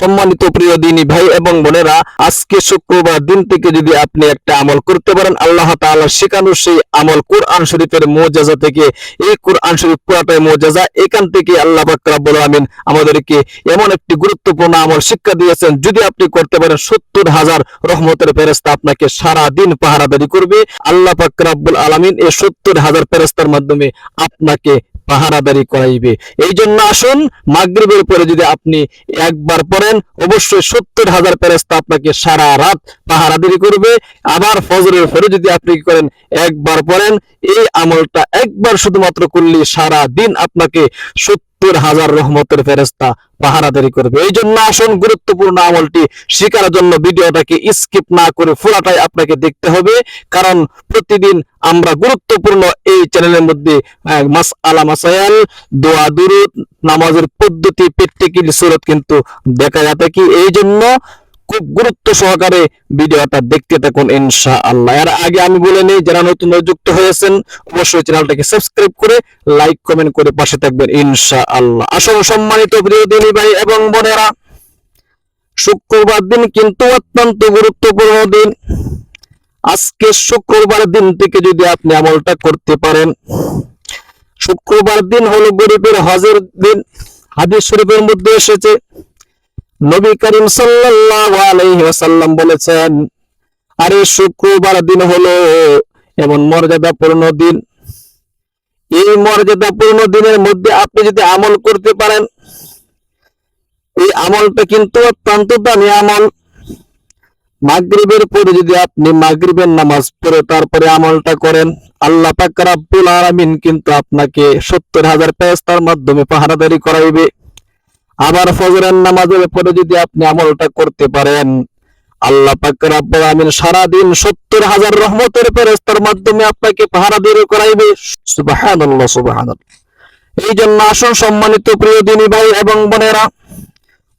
সম্মানিত প্রিয় দিনী ভাই এবং বোনেরা, আজকে শুক্রবার দিন থেকে যদি আপনি একটা আমল করতে পারেন, আল্লাহ তাআলা শেখানো সেই আমল কোরআন শরীফের মোজাজা থেকে, এই কোরআন শরীফ পুরাটাই মোজাজা। এখান থেকে আল্লাহ রব্বুল আমিন আমাদেরকে এমন একটি গুরুত্বপূর্ণ আমল শিক্ষা দিয়েছেন, যদি আপনি করতে পারেন, সত্তর হাজার রহমতের ফেরেস্তা আপনাকে সারা দিন পাহারাদারি করবে। আল্লাহ পাক রব্বুল আলামিন এই সত্তর হাজার ফেরেস্তার মাধ্যমে আপনাকে পাহারাদারি করাইবে। এই জন্য আসুন, মাগরিবের পরে যদি আপনি একবার পড়েন, অবশ্যই সত্তর হাজার ফেরেস্তা আপনাকে সারা রাত পাহারাদারি করবে। আবার ফজরের পরে যদি আপনি কি করেন, একবার পড়েন, এই আমলটা একবার শুধুমাত্র করলে সারা দিন আপনাকে সত্তর হাজার রহমতের ফেরেস্তা পাহারাদারি করবে। এই জন্য আসুন, গুরুত্বপূর্ণ আমলটি শেখার জন্য ভিডিওটাকে স্কিপ না করে পুরাটাই আপনাকে দেখতে হবে। কারণ প্রতিদিন আমরা গুরুত্বপূর্ণ এই চ্যানেলের মধ্যে মাস আলা মাসায়াল, দোয়া, দুরুদ, নামাজের পদ্ধতি প্র্যাকটিক্যাল সুরত কিন্তু দেখা যাবে কি? এই জন্য খুব গুরুত্ব সহকারে ভিডিওটা দেখতে থাকুন ইনশা আল্লাহ এর আগে আমি বলে নেই, যারা নতুন যুক্ত হয়েছেন, অবশ্যই চ্যানেলটাকে সাবস্ক্রাইব করে লাইক, কমেন্ট করে পাশে থাকবেন ইনশা আল্লাহ আসলে সম্মানিত প্রিয় দিনী ভাই এবং বোনেরা, শুক্রবার দিন কিন্তু অত্যন্ত গুরুত্বপূর্ণ দিন। আজকে শুক্রবার দিন থেকে যদি আপনি আমলটা করতে পারেন, শুক্রবার দিন হলো গরিবের হজের দিন। হাদিস শরীফের মধ্যে এসেছে নবী করিম সাল্লাল্লাহু আলাইহি বলেছেন, আরে শুক্রবার দিন হলো এমন মর্যাদাপূর্ণ দিন। এই মর্যাদাপূর্ণ দিনের মধ্যে আপনি যদি আমল করতে পারেন, এই আমলটা কিন্তু অত্যন্ত দামি আমল। মাগরিবের পরে যদি আপনি মাগরিবের নামাজ পড়ে তারপরে আমলটা করেন, আল্লাহ পাক রাব্বুল আলামিন কিন্তু আপনাকে সত্তর হাজার ফেরেশতার মাধ্যমে পাহারাদারি করাইবে। আবার ফজরের নামাজের পরে যদি আপনি আমলটা করতে পারেন, আল্লাহ পাক রাব্বুল আলামিন সারা দিন সত্তর হাজার রহমতের ফেরেশতার মাধ্যমে আপনাকে পাহারাদারি করাইবে। সুবহানাল্লাহ সুবহানাল্লাহ। এই জন্য আসুন সম্মানিত প্রিয় দিনী ভাই এবং বোনেরা,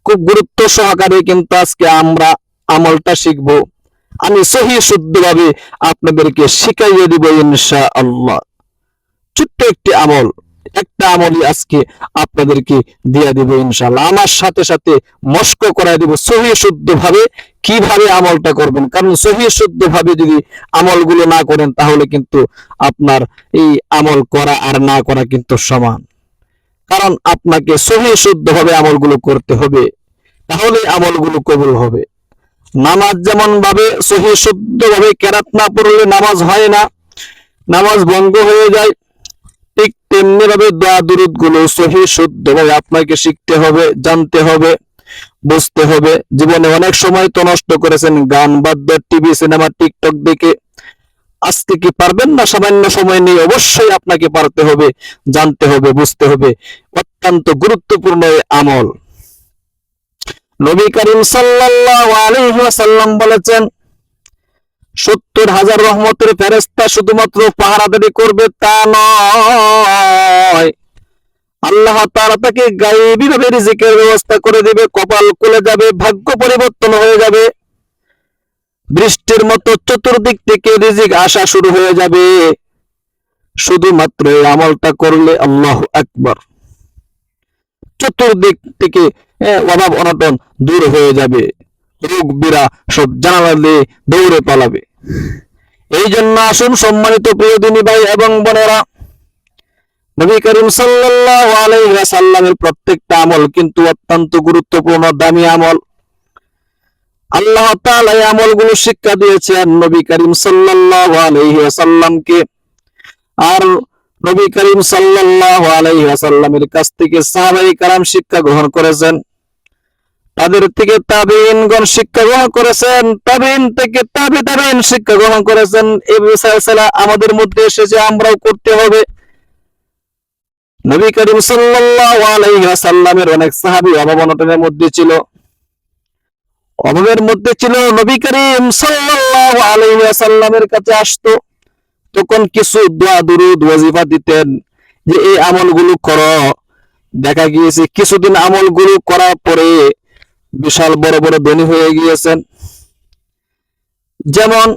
খুব গুরুত্ব সহকারে কিন্তু আজকে আমরা আমলটা শিখব। আমি সহি শুদ্ধভাবে আপনাদেরকে শিখাইয়ে দিব ইনশা আল্লাহ ছোট্ট একটি আমল। একটা আমলই আজকে আপনাদেরকে দিয়ে দিব ইনশাআল্লাহ। আমার সাথে সাথে মস্ক করাই দিব সহি শুদ্ধ ভাবে কীভাবে আমলটা করবেন। কারণ সহি শুদ্ধ ভাবে যদি আমলগুলো না করেন, তাহলে কিন্তু আপনার এই আমল করা আর না করা কিন্তু সমান। কারণ আপনাকে সহি শুদ্ধ ভাবে আমলগুলো করতে হবে, তাহলে আমলগুলো কবুল হবে। নামাজ যেমন ভাবে সহি শুদ্ধ ভাবে কেরাত না পড়লে নামাজ হয় না, নামাজ ভঙ্গ হয়ে যায় ঠিক তেমনি ভাবে দোয়া দুরুদগুলো সহি শুদ্ধ ভাবে আপনাকে শিখতে হবে, জানতে হবে, বুঝতে হবে। জীবনে অনেক সময় তো নষ্ট করেছেন গান, বাদ্য, টিভি, সিনেমা, টিকটক দেখে। আজকে কি পারবেন না? সামান্য সময় নিয়ে অবশ্যই আপনাকে পারতে হবে, জানতে হবে, বুঝতে হবে। অত্যন্ত গুরুত্বপূর্ণ আমল। নবী করিম সাল্লাল্লাহু আলাইহি ওয়াসাল্লাম বলেছেন সত্তর হাজার রহমতের ফেরেস্তা শুধুমাত্র পাহারাদারি করবে তা নয়। আল্লাহ তাআলা তাকে গায়েবী ভাবে রিজিকের ব্যবস্থা করে দিবে, কপাল খুলে যাবে, ভাগ্য পরিবর্তন হয়ে যাবে। বৃষ্টির মতো চতুর্দিক থেকে রিজিক আসা শুরু হয়ে যাবে। শুধুমাত্র এই আমলটা করলে আল্লাহ আকবার। চতুর্দিক থেকে অভাব অনটন দূর হয়ে যাবে। রোগ বিরা সব জানালা দিয়ে দৌড়ে পালাবে। এই জন্য আসুন সম্মানিত প্রিয় দিনী ভাই এবং বোনেরা, নবী করিম সাল্লাল্লাহু আলাইহি ওয়াসাল্লামের প্রত্যেকটা আমল কিন্তু অত্যন্ত গুরুত্বপূর্ণ, দামি আমল। আল্লাহ তাআলা এই আমলগুলো শিক্ষা দিয়েছেন নবী করিম সাল্লাল্লাহু আলাইহি ওয়াসাল্লামকে। আর নবী করিম সাল্লাল্লাহু আলাইহি ওয়াসাল্লামের কাছ থেকে সাহাবায়ে কারাম শিক্ষা গ্রহণ করেছেন। তাদের থেকে তাবিইনগণ শিক্ষা গ্রহণ করেছেন। তাবিইন থেকে তাবি তাবিইন শিক্ষা গ্রহণ করেছেন। এই বিষয়গুলো আমাদের মধ্যে এসেছে, আমরাও করতে হবে। নবী করিম সাল্লাল্লাহু আলাইহি ওয়াসাল্লামের অনেক সাহাবী অভাব মধ্যে ছিল। অভাবের মধ্যে ছিল, নবী করিম সাল্লাল্লাহু আলাইহি ওয়াসাল্লামের কাছে আসতো। তখন কিছু দোয়া, দুরুদ, ওয়াজিফা দিতেন যে, এই আমলগুলো করো। দেখা গিয়েছে, কিছুদিন আমলগুলো করার পরে বিশাল বড় বড় ধনী হয়ে গিয়েছেন। যেমন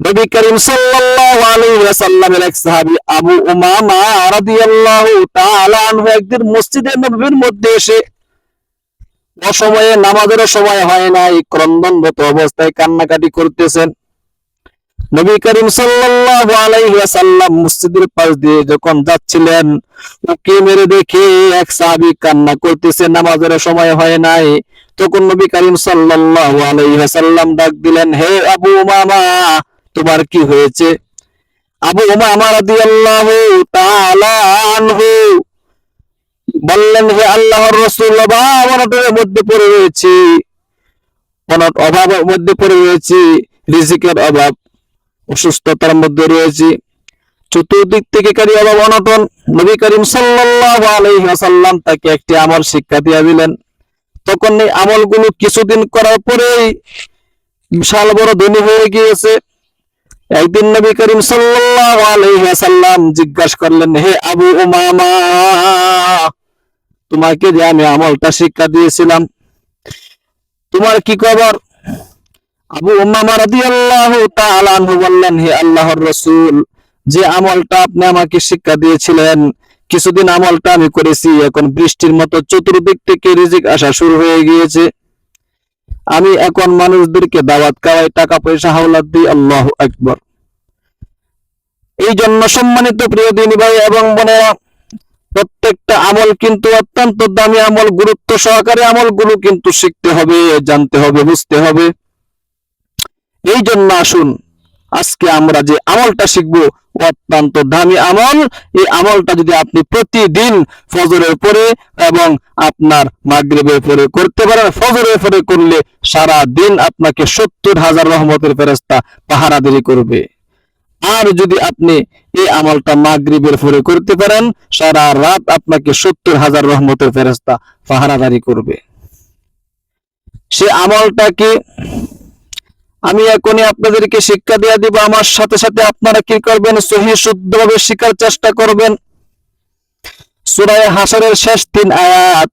নবী করিম সাল্লাল্লাহু আলাইহি ওয়াসাল্লামের এক সাহাবী আবু উমামা রাদিয়াল্লাহু তাআলা আনহু একদিন মসজিদে নববীর মধ্যে এসে অসময়ে নামাজের সময় হয় নাই, ক্রন্দনরত অবস্থায় কান্নাকাটি করতেছেন। নবী করিম সাল্লাল্লাহু আলাইহি ওয়াসাল্লাম মসজিদের পাশ দিয়ে যখন যাচ্ছিলেন, উকি মেরে দেখে এক সাহাবী কান্না করতেছে, নামাজের সময় হয় নাই। তখন নবী করিম সাল্লাল্লাহু আলাইহি ওয়াসাল্লাম ডাক দিলেন, হে আবু উমামা, তোমার কি হয়েছে? আবু উমামা রাদিয়াল্লাহু তাআলা আনহু বললেন, হে আল্লাহর রাসূল অভাব অনটনের মধ্যে পড়ে রয়েছি। অভাবের মধ্যে পড়ে রয়েছি। রিজিকের অভাব অসুস্থতার মধ্যে রয়েছি। চতুর্দিক থেকে কারি অভাব অনটন নবী করিম ওয়াসাল্লাম তাকে একটি আমল শিক্ষা দিয়ে দিলেন। তখন এই আমলগুলো কিছুদিন করার পরেই বিশাল বড় ধনী হয়ে গিয়েছে। একদিন নবী করিম ওয়াসাল্লাম জিজ্ঞাসা করলেন, হে আবু উমামা, তোমাকে যে আমি আমলটা শিক্ষা দিয়েছিলাম, তোমার কি খবর? আবু উম্মামা রাদিয়াল্লাহু তাআলা আনহু বললেন, হে আল্লাহর রাসূল, যে আমলটা আপনি আমাকে শিক্ষা দিয়েছিলেন, কিছুদিন আমলটা আমি করেছি, এখন বৃষ্টির মতো চতুর্দিক থেকে রিজিক আসা শুরু হয়ে গিয়েছে। আমি এখন মানুষদেরকে দাওয়াত খাওয়াই, টাকা পয়সা হাওলাত দিই, আল্লাহু আকবার। এই জন্য সম্মানিত প্রিয় দিনী ভাই এবং বোনেরা, প্রত্যেকটা আমল কিন্তু অত্যন্ত দামি আমল, গুরুত্ব সহকারে আমলগুলো কিন্তু শিখতে হবে, জানতে হবে, বুঝতে হবে। এই জন্য আসুন, আজকে আমরা যে আমলটা শিখব অত্যন্ত দামি আমল। এই আমলটা যদি আপনি প্রতিদিন ফজরের পরে এবং আপনার মাগরিবের পরে করতে পারেন, ফজরের পরে করলে সারা দিন আপনাকে সত্তর হাজার রহমতের ফেরেস্তা পাহারাদারি করবে। আর যদি আপনি এই আমলটা মাগরিবের পরে করতে পারেন, সারা রাত আপনাকে সত্তর হাজার রহমতের ফেরেস্তা পাহারাদারি করবে। সে আমলটা কি আমি এখনই আপনাদেরকে শিক্ষা দিয়ে দিব। আমার সাথে সাথে আপনারা কি করবেন? সহি শুদ্ধভাবে শিখার চেষ্টা করবেন। সুরায় হাসরের শেষ তিন আয়াত।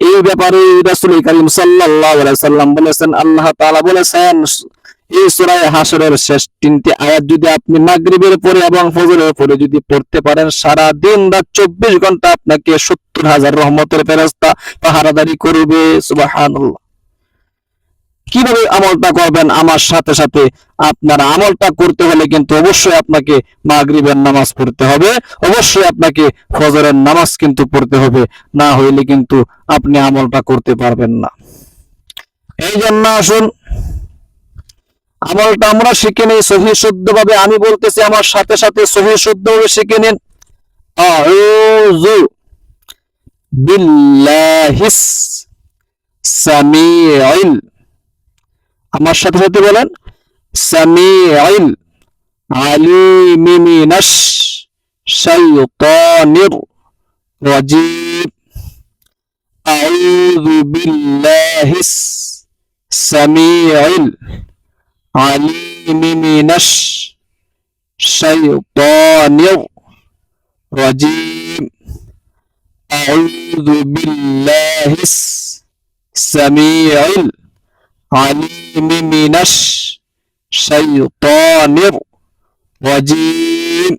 এই ব্যাপারে রাসূল করিম সাল্লাম বলেছেন, আল্লাহ তাআলা বলেছেন, এই সূরায়ে হাসরের শেষ তিনটি আয়াত যদি আপনি মাগরিবের পরে এবং ফজরের পরে যদি পড়তে পারেন, সারা দিন রাত চব্বিশ ঘণ্টা আপনাকে সত্তর হাজার রহমতের ফেরেস্তা পাহারাদারি করবে। সুবহানাল্লাহ। কীভাবে আমলটা করবেন? আমার সাথে সাথে আপনার আমলটা করতে হলে কিন্তু অবশ্যই আপনাকে মাগরিবের নামাজ পড়তে হবে। অবশ্যই আপনাকে ফজরের নামাজ কিন্তু পড়তে হবে। না হইলে কিন্তু আপনি আমলটা করতে পারবেন না। এই জন্য আসুন, আমলটা আমরা শিখে নিই, সহি শুদ্ধভাবে আমি বলতেছি, আমার সাথে সাথে সহি শুদ্ধভাবে শিখে নিন। আউযু বিল্লাহিস সামিউল আমার সাথে সাথে বলেন সামিউল আইল আলিমিনাস শাইতানির রাজিম আউযু বিল্লাহিস সামিউল আলিম শাইতানির রাজিম আউযু বিল্লাহিস সামিউল العليم من الشيطان الرجيم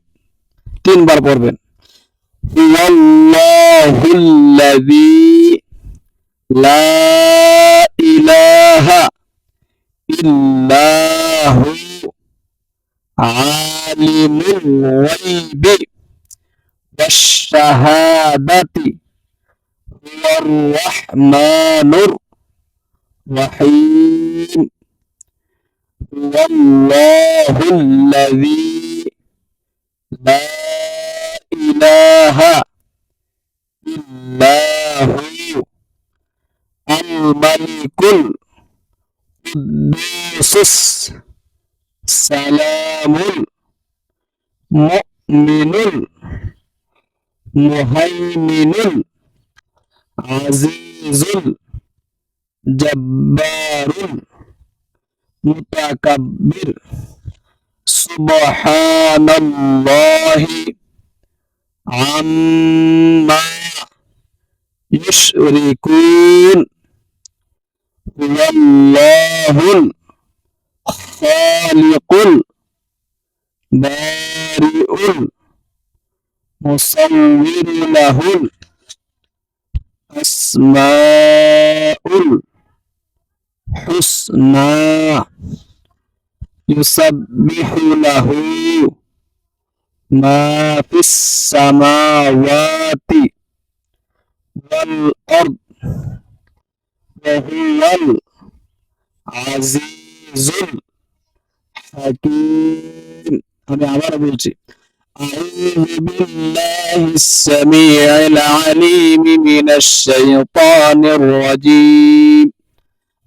তিন বার পড়বেন هو الله الذي لا إله إلا هو عالم الغيب والشهادة رحيم هو الله الذي لا إله إلا هو الملك القدوس السلام مؤمن مهيمن عزيز جبار متكبر. سبحان الله عما يشركون. هو الله الخالق البارئ المصور له الأسماء হুসনা ইউসাব্বিহু লাহু মা ফিস সামাওয়াতি ওয়াল আরদ ওয়া হুয়াল আজিজুল হাকিম আমি আবার বলছি أعوذ بالله السميع العليم من الشيطان الرجيم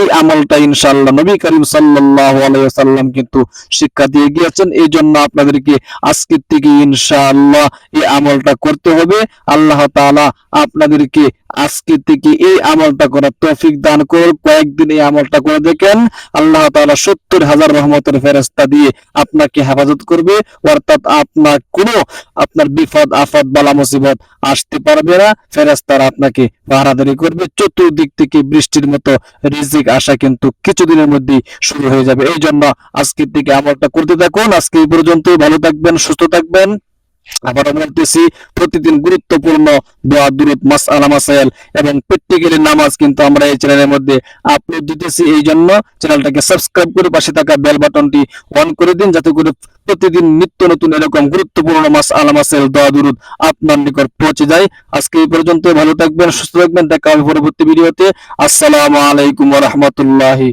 এই আমলটা ইনশাআল্লাহ নবী করিম সাল্লাল্লাহু ওয়াসাল্লাম কিন্তু শিক্ষা দিয়ে গিয়েছেন। এই জন্য আপনাদেরকে আজকের থেকে ইনশাআল্লাহ এই আমলটা করতে হবে। আল্লাহ তাআলা আপনাদেরকে আজকে থেকে এই আমলটা করার তৌফিক দান করুন। কয়েকদিন এই আমলটা করে দেখেন। আল্লাহ তাআলা সত্তর হাজার রহমতের ফেরেস্তা দিয়ে আপনাকে হেফাজত করবে। অর্থাৎ আপনার কোনো আপনার বিপদ আফদ বালা মুসিবত আসতে পারবে না। ফেরেস্তারা আপনাকে পাহারাদারি করবে। চতুর্দিক থেকে বৃষ্টির মতো রিজিক আসা কিন্তু কিছুদিনের মধ্যেই শুরু হয়ে যাবে। এই জন্য আজকের দিকে আমলটা করতে থাকুন। আজকে এই পর্যন্ত ভালো থাকবেন, সুস্থ থাকবেন। আবারও বলতেছি, প্রতিদিন গুরুত্বপূর্ণ দোয়া, দুরুদ, মাস আলা মাসাইল এবং প্র্যাকটিক্যালি নামাজ কিন্তু আমরা এই চ্যানেলের মধ্যে আপলোড দিতেছি। এই জন্য চ্যানেলটাকে সাবস্ক্রাইব করে পাশে থাকা বেল বাটনটি অন করে দিন যাতে করে প্রতিদিন নিত্য নতুন এরকম গুরুত্বপূর্ণ মাস আলা মাসাইল, দোয়া, দুরুদ আপনার নিকট পৌঁছে যায়। আজকে এই পর্যন্ত ভালো থাকবেন, সুস্থ থাকবেন। দেখা হবে পরবর্তী ভিডিওতে। আসসালামু আলাইকুম রাহমাতুল্লাহি